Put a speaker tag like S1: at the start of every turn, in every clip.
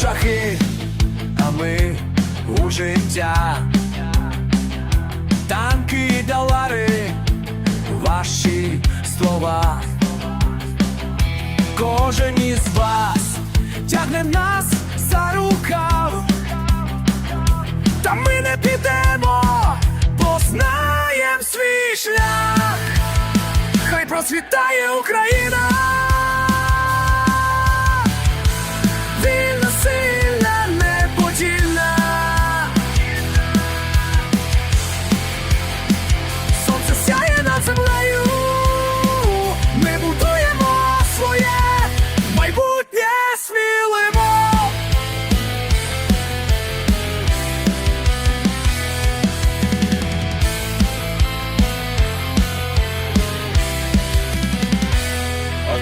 S1: жахи, а ми у життя. Танки і долари, ваші слова. Кожен із вас тягне нас за рукав. Та ми не підемо, бо знаєм свій шлях. Хай процвітає Україна.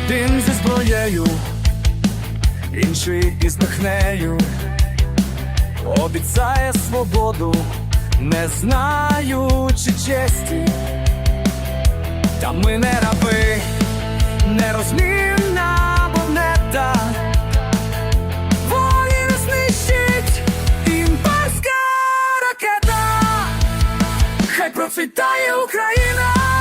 S1: Один зі зброєю, інший із брехнею обіцяє свободу, не знаючи честі. Та ми не раби, нерозмінна монета. Волі не знищить імперська ракета. Хай процвітає Україна.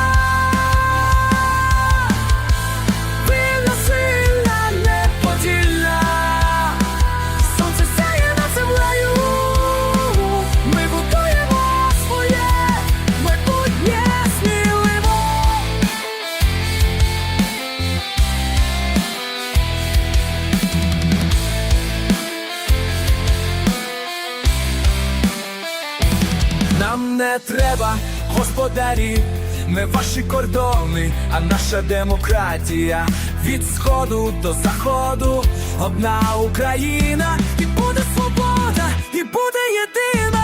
S1: не треба, господарі, не ваші кордони, а наша демократія. Від сходу до заходу одна Україна, і буде свобода, і буде єдина.